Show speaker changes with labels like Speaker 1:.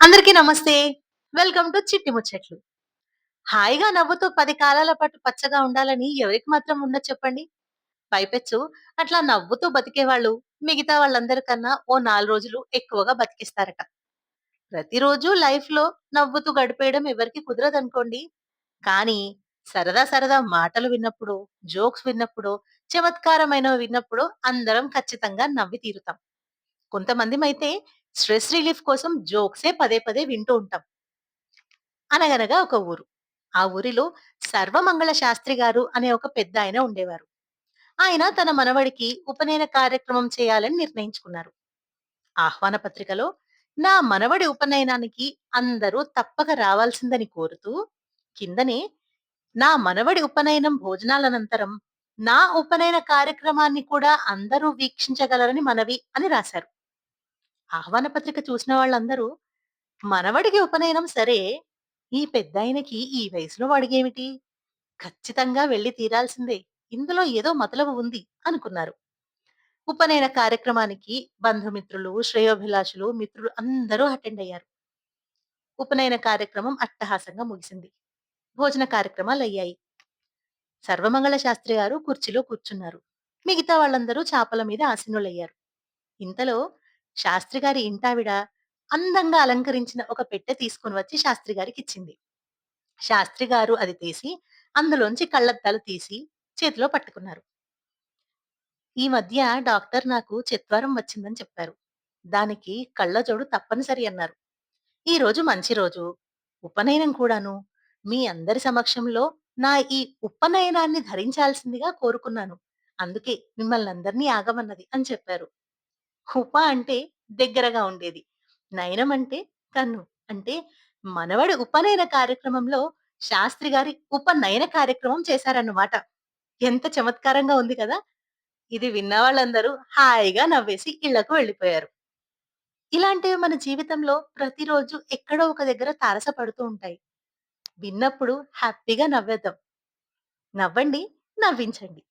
Speaker 1: అందరికీ నమస్తే. Welcome to చిట్టి ముచ్చట్లు. హాయిగా నవ్వుతూ పది కాలాల పాటు పచ్చగా ఉండాలని ఎవరికి మాత్రం ఉన్న చెప్పండి? పైపెచ్చు అట్లా నవ్వుతూ బతికేవాళ్ళు మిగతా వాళ్ళందరికన్నా ఓ నాలుగు రోజులు ఎక్కువగా బతికిస్తారట. ప్రతిరోజు లైఫ్‌లో నవ్వుతూ గడిపేయడం ఎవరికి కుదరదనుకోండి. కానీ సరదా సరదా మాటలు విన్నప్పుడు జోక్స్ విన్నప్పుడు చమత్కారమైనవి విన్నప్పుడు అందరం ఖచ్చితంగా నవ్వి తీరుతాం. కొంతమంది అయితే స్ట్రెస్ రిలీఫ్ కోసం జోక్సే పదే పదే వింటూ ఉంటాం. అనగనగా ఒక ఊరు. ఆ ఊరిలో సర్వమంగళ శాస్త్రి గారు అనే ఒక పెద్దాయన ఉండేవారు. ఆయన తన మనవడికి ఉపనయన కార్యక్రమం చేయాలని నిర్ణయించుకున్నారు. ఆహ్వాన పత్రికలో నా మనవడి ఉపనయనానికి అందరూ తప్పక రావాల్సిందని కోరుతూ కిందనే నా మనవడి ఉపనయనం భోజనాలనంతరం నా ఉపనయన కార్యక్రమాన్ని కూడా అందరూ వీక్షించగలరని మనవి అని రాశారు. ఆహ్వాన పత్రిక చూసిన వాళ్ళందరూ మనవడికి ఉపనయనం సరే, ఈ పెద్దాయనకి ఈ వయసులో వాడికేమిటి? ఖచ్చితంగా వెళ్ళి తీరాల్సిందే. ఇందులో ఏదో మతలబు ఉంది అనుకున్నారు. ఉపనయన కార్యక్రమానికి బంధుమిత్రులు, శ్రేయోభిలాషులు, మిత్రులు అందరూ అటెండ్ అయ్యారు. ఉపనయన కార్యక్రమం అట్టహాసంగా ముగిసింది. భోజన కార్యక్రమాలు అయ్యాయి సర్వమంగళ శాస్త్రి గారు కుర్చీలో కూర్చున్నారు. మిగతా వాళ్ళందరూ చాపల మీద ఆసీనులయ్యారు. ఇంతలో శాస్త్రి గారి ఇంటావిడ అందంగా అలంకరించిన ఒక పెట్టె తీసుకుని వచ్చి శాస్త్రి గారికిచ్చింది. శాస్త్రి గారు అది తీసి అందులోంచి కళ్ళద్దాలు తీసి చేతిలో పట్టుకున్నారు. ఈ మధ్య డాక్టర్ నాకు చిత్వారం వచ్చిందని చెప్పారు. దానికి కళ్ళజోడు తప్పనిసరి అన్నారు. ఈ రోజు మంచి రోజు. ఉపనయనం కూడాను. మీ అందరి సమక్షంలో నా ఈ ఉపనయనాన్ని ధరించాల్సిందిగా కోరుకున్నాను. అందుకే మిమ్మల్ని అందరినీ ఆగమన్నది అని చెప్పారు. ఉప అంటే దగ్గరగా ఉండేది. నయనం అంటే కన్ను. అంటే మనవడి ఉపనయన కార్యక్రమంలో శాస్త్రి గారి ఉపనయన కార్యక్రమం చేశారన్నమాట. ఎంత చమత్కారంగా ఉంది కదా! ఇది విన్న వాళ్ళందరూ హాయిగా నవ్వేసి ఇళ్ళకు వెళ్ళిపోయారు. ఇలాంటివి మన జీవితంలో ప్రతిరోజు ఎక్కడో ఒక దగ్గర తారసపడుతూ ఉంటాయి. విన్నప్పుడు హ్యాపీగా నవ్వేద్దాం. నవ్వండి, నవ్వించండి.